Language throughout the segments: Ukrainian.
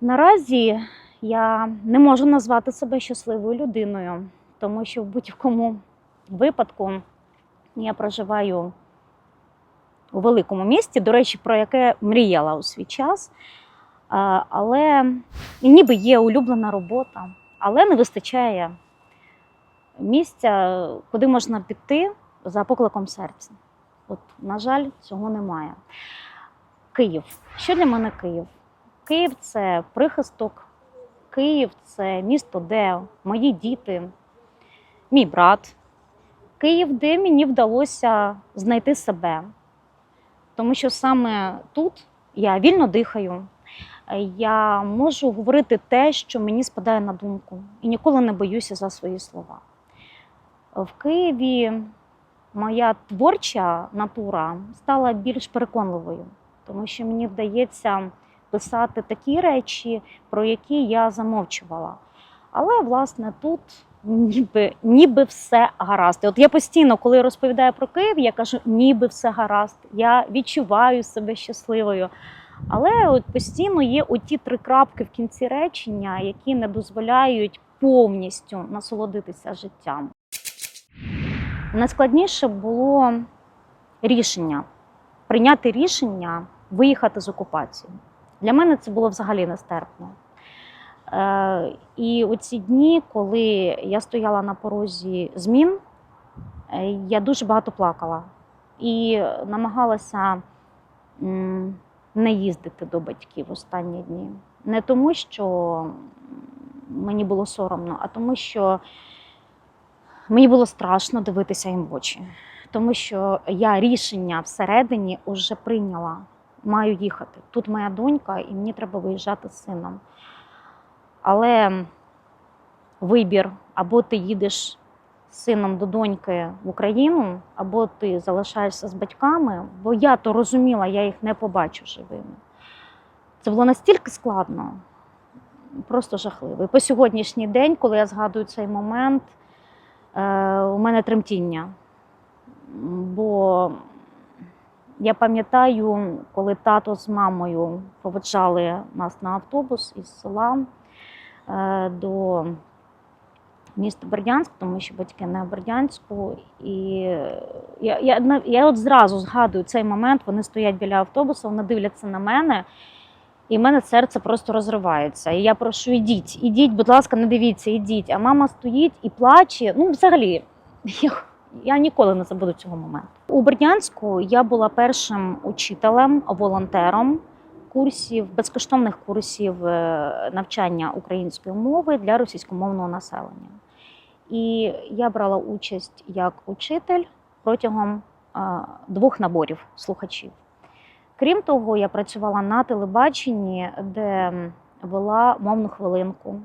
Наразі я не можу назвати себе щасливою людиною, тому що в будь-якому випадку я проживаю у великому місті, до речі, про яке мріяла у свій час. Але ніби є улюблена робота, але не вистачає місця, куди можна піти за покликом серця. От, на жаль, цього немає. Київ. Що для мене Київ? Київ це прихисток, Київ це місто, де мої діти, мій брат. Київ, де мені вдалося знайти себе. Тому що саме тут я вільно дихаю, я можу говорити те, що мені спадає на думку, і ніколи не боюся за свої слова. В Києві моя творча натура стала більш переконливою, тому що мені вдається писати такі речі, про які я замовчувала. Але, власне, тут ніби, ніби все гаразд. От я постійно, коли розповідаю про Київ, я кажу, ніби все гаразд. Я відчуваю себе щасливою. Але от постійно є оті три крапки в кінці речення, які не дозволяють повністю насолодитися життям. Найскладніше було рішення прийняти рішення виїхати з окупації. Для мене це було взагалі нестерпно. Е, І оці дні, коли я стояла на порозі змін, е, я дуже багато плакала і намагалася не їздити до батьків останні дні. Не тому, що мені було соромно, а тому, що мені було страшно дивитися їм в очі. Тому що я рішення всередині вже прийняла. Маю їхати. Тут моя донька, і мені треба виїжджати з сином. Але вибір або ти їдеш з сином до доньки в Україну, або ти залишаєшся з батьками, бо я то розуміла, я їх не побачу живими. Це було настільки складно, просто жахливо. І по сьогоднішній день, коли я згадую цей момент, е, у мене тремтіння. Бо я пам'ятаю, коли тато з мамою проведжали нас на автобус із села е, до міста Бердянськ, тому що батьки в Бердянську. І я, я, я от зразу згадую цей момент, вони стоять біля автобуса, вони дивляться на мене. І в мене серце просто розривається. І я прошу, ідіть, ідіть, будь ласка, не дивіться, ідіть. А мама стоїть і плаче. Ну, взагалі, я, я ніколи не забуду цього моменту. У Бердянську я була першим учителем, волонтером курсів, безкоштовних курсів е, навчання української мови для російськомовного населення. І я брала участь як учитель протягом е, двох наборів слухачів. Крім того, я працювала на телебаченні, де вела мовну хвилинку.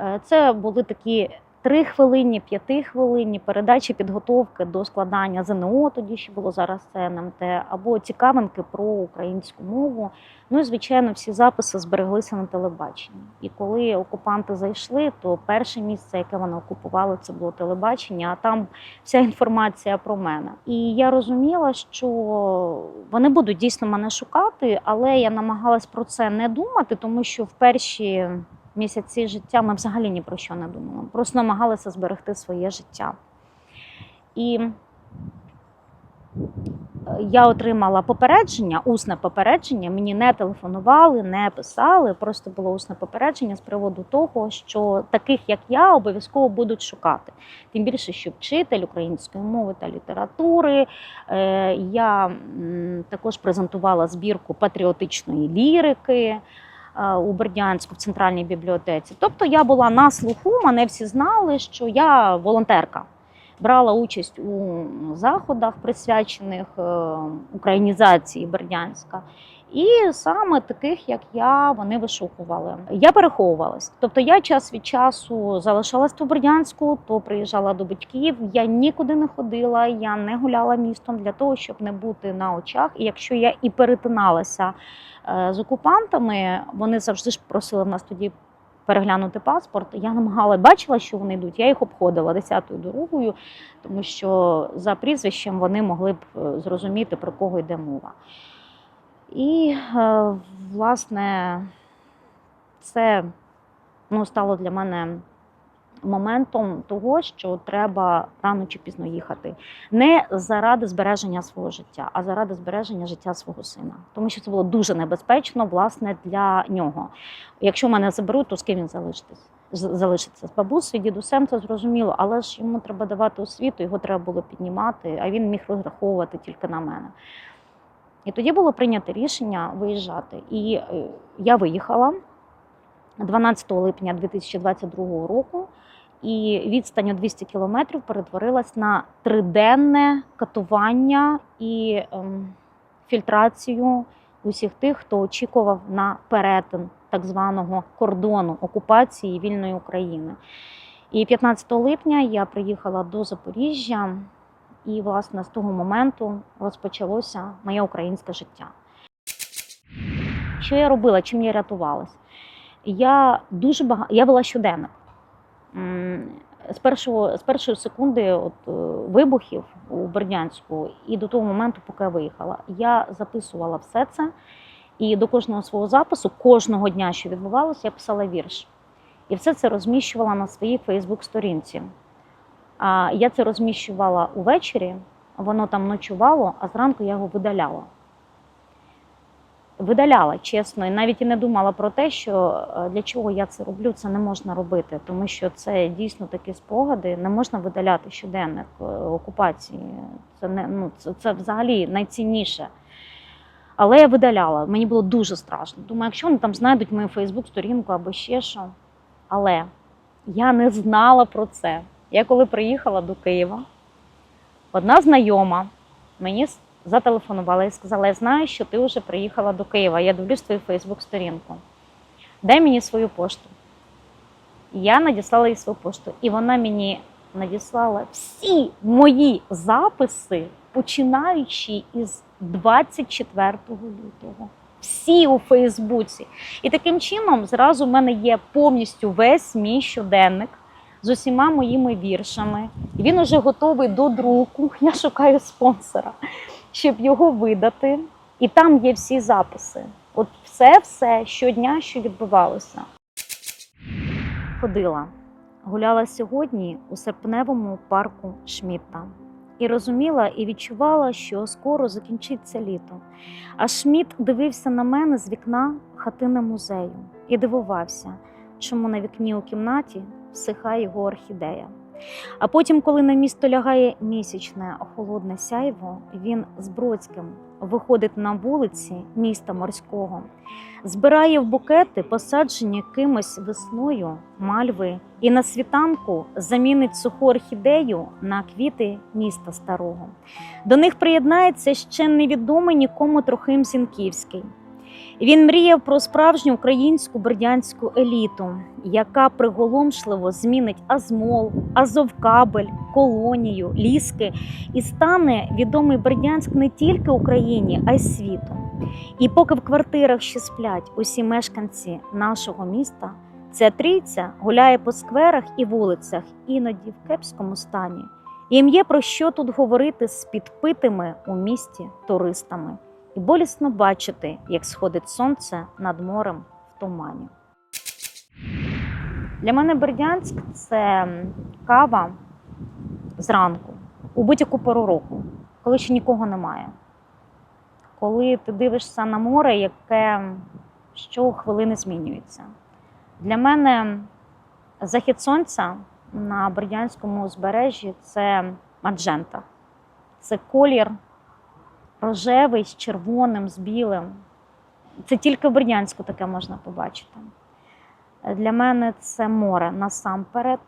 Е, Це були такі три хвилинні, п'яти хвилинні передачі підготовки до складання ЗНО, тоді ще було зараз це НМТ, або цікавинки про українську мову. Ну і звичайно, всі записи збереглися на телебаченні. І коли окупанти зайшли, то перше місце, яке вони окупували, це було телебачення, а там вся інформація про мене. І я розуміла, що вони будуть дійсно мене шукати, але я намагалась про це не думати, тому що в перші місяці життя ми взагалі ні про що не думали. Просто намагалися зберегти своє життя. І е, я отримала попередження, усне попередження. Мені не телефонували, не писали. Просто було усне попередження з приводу того, що таких як я обов'язково будуть шукати. Тим більше, що вчитель української мови та літератури. Е, Я також презентувала збірку патріотичної лірики у Бердянську в центральній бібліотеці. Тобто я була на слуху, мене всі знали, що я волонтерка. Брала участь у заходах, присвячених е, українізації Бердянська. І саме таких, як я, вони вишукували. Я переховувалась. Тобто я час від часу залишалась в Бердянську, то приїжджала до батьків. Я нікуди не ходила, я не гуляла містом для того, щоб не бути на очах. І якщо я і перетиналася е, з окупантами, вони завжди ж просили в нас тоді переглянути паспорт. Я намагала бачила, що вони йдуть. Я їх обходила десятою дорогою, тому що за прізвищем вони могли б е, зрозуміти, про кого йде мова. І, е, власне, це ну, стало для мене моментом того, що треба рано чи пізно їхати. Не заради збереження свого життя, а заради збереження життя свого сина. Тому що це було дуже небезпечно, власне, для нього. Якщо мене заберуть, то з ким він залишитись? Залишиться з бабусею, дідусем, це зрозуміло, але ж йому треба давати освіту, його треба було піднімати, а він міг розраховувати тільки на мене. І тоді було прийнято рішення виїжджати. І е, я виїхала 12 липня 2022 року, і відстань у 200 кілометрів перетворилась на триденне катування і ем, фільтрацію усіх тих, хто очікував на перетин так званого кордону окупації вільної України. І 15 липня я приїхала до Запоріжжя, і, власне, з того моменту розпочалося моє українське життя. Що я робила, чим я рятувалась? Я дуже багато я вела щоденник. З, першого, з першої секунди от, е, вибухів у Бердянську і до того моменту, поки я виїхала, я записувала все це. І до кожного свого запису, кожного дня, що відбувалося, я писала вірш. І все це розміщувала на своїй Фейсбук-сторінці. Я це розміщувала увечері, воно там ночувало, а зранку я його видаляла. Видаляла, чесно, і навіть і не думала про те, що е, для чого я це роблю, це не можна робити, тому що це дійсно такі спогади. Не можна видаляти щоденник е, окупації. Це не ну це, це взагалі найцінніше. Але я видаляла, мені було дуже страшно. Думаю, якщо вони там знайдуть мою Фейсбук-сторінку або ще що. Але я не знала про це. Я коли приїхала до Києва, одна знайома мені зателефонувала і сказала: Я знаю, що ти вже приїхала до Києва. Я дивлюсь твою Фейсбук-сторінку. Дай мені свою пошту. Я надіслала їй свою пошту, і вона мені надіслала всі мої записи, починаючи із 24 лютого. Всі у Фейсбуці. І таким чином зразу в мене є повністю весь мій щоденник з усіма моїми віршами. І він уже готовий до друку. Я шукаю спонсора, щоб його видати. І там є всі записи. От все-все щодня, що відбувалося. Ходила, гуляла сьогодні у серпневому парку Шмітта. І розуміла і відчувала, що скоро закінчиться літо. А Шміт дивився на мене з вікна хатини музею і дивувався, чому на вікні у кімнаті всихає його орхідея. А потім, коли на місто лягає місячне холодне сяйво, він з Бродським виходить на вулиці міста морського, збирає в букети, посаджені кимось весною мальви, і на світанку замінить суху орхідею на квіти міста старого. До них приєднається ще невідомий нікому Трохим Зінківський. Він мріяв про справжню українську бердянську еліту, яка приголомшливо змінить Азмол, Азовкабель, колонію, ліски і стане відомий Бердянськ не тільки Україні, а й світу. І поки в квартирах ще сплять усі мешканці нашого міста, ця трійця гуляє по скверах і вулицях, іноді в кепському стані. Їм є про що тут говорити з підпитими у місті туристами і болісно бачити, як сходить сонце над морем в тумані. Для мене Бердянськ це кава зранку, у будь-яку пору року, коли ще нікого немає. Коли ти дивишся на море, яке щохвилини змінюється. Для мене захід сонця на Бердянському узбережжі це маджента. Це колір рожевий з червоним, з білим. Це тільки в Бердянську таке можна побачити. Для мене це море насамперед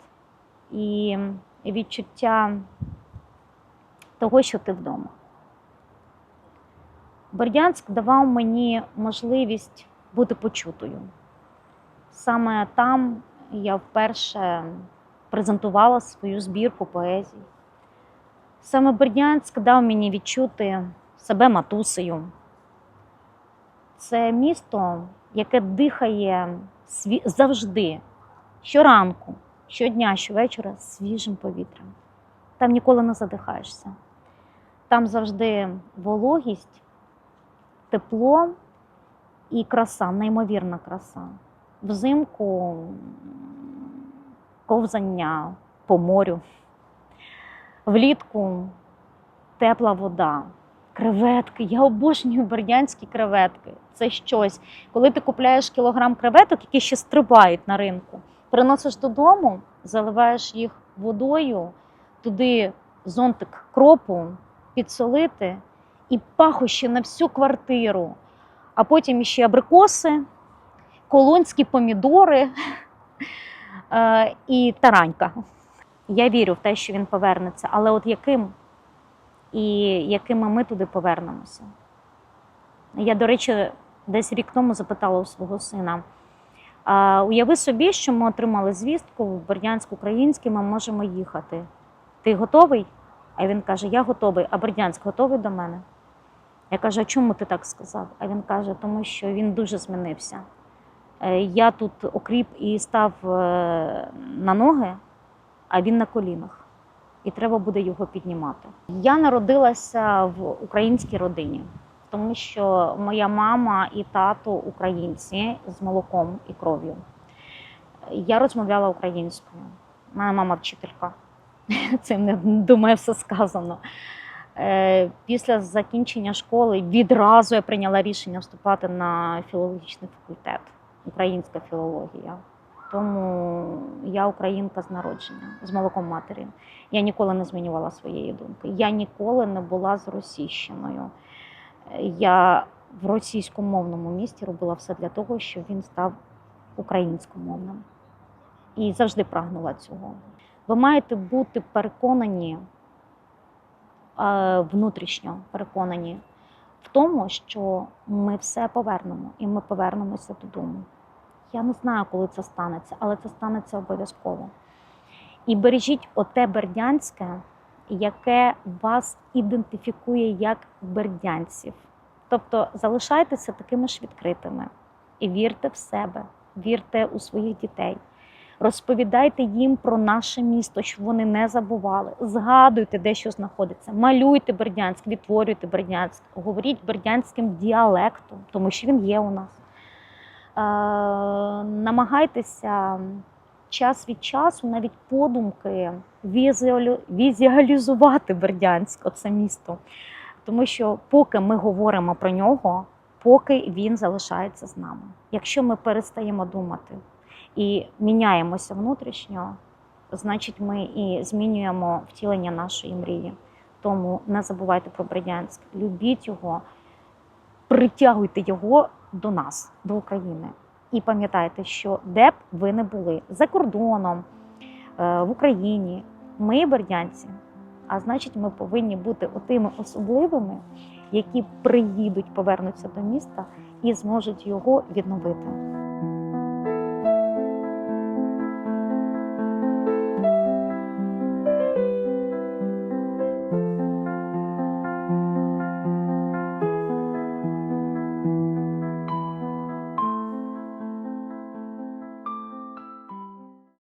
і відчуття того, що ти вдома. Бердянськ давав мені можливість бути почутою. Саме там я вперше презентувала свою збірку поезій. Саме Бердянськ дав мені відчути себе матусею. Це місто, яке дихає сві... завжди, щоранку, щодня, щовечора свіжим повітрям. Там ніколи не задихаєшся. Там завжди вологість, тепло і краса, неймовірна краса. взимку ковзання по морю, влітку тепла вода, креветки. Я обожнюю бердянські креветки. Це щось. Коли ти купляєш кілограм креветок, які ще стрибають на ринку, приносиш додому, заливаєш їх водою, туди зонтик кропу, підсолити і пахощі на всю квартиру. А потім ще абрикоси, колонські помідори е, і таранька. Я вірю в те, що він повернеться, але от яким і якими ми туди повернемося. Я, до речі, десь рік тому запитала у свого сина. Уяви собі, що ми отримали звістку в Бердянськ український, ми можемо їхати. Ти готовий? А він каже: Я готовий, а Бердянськ готовий до мене. Я кажу, а чому ти так сказав? А він каже, тому що він дуже змінився. Е, Я тут окріп і став е, на ноги, а він на колінах. І треба буде його піднімати. Я народилася в українській родині, тому що моя мама і тато українці з молоком і кров'ю. Я розмовляла українською. Мене мама вчителька. Цим не думаю, все сказано. Е, Після закінчення школи відразу я прийняла рішення вступати на філологічний факультет, українська філологія. Тому я українка з народження, з молоком матері. Я ніколи не змінювала своєї думки. Я ніколи не була з російщиною. Я в російськомовному місті робила все для того, щоб він став українськомовним. І завжди прагнула цього. Ви маєте бути переконані е, внутрішньо переконані в тому, що ми все повернемо, і ми повернемося додому. Я не знаю, коли це станеться, але це станеться обов'язково. І бережіть оте бердянське, яке вас ідентифікує як бердянців. Тобто залишайтеся такими ж відкритими і вірте в себе, вірте у своїх дітей. Розповідайте їм про наше місто, щоб вони не забували. Згадуйте, де що знаходиться. Малюйте Бердянськ, відтворюйте Бердянськ, говоріть бердянським діалектом, тому що він є у нас. Е, намагайтеся час від часу, навіть подумки, візуалізувати Бердянськ, оце місто. Тому що поки ми говоримо про нього, поки він залишається з нами. Якщо ми перестаємо думати і міняємося внутрішньо, значить ми і змінюємо втілення нашої мрії. Тому не забувайте про Бердянськ, любіть його, притягуйте його до нас, до України. І пам'ятайте, що де б ви не були за кордоном, е, в Україні, ми бердянці. А значить, ми повинні бути отими особливими, які приїдуть, повернуться до міста і зможуть його відновити.